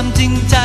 ความจริงใจ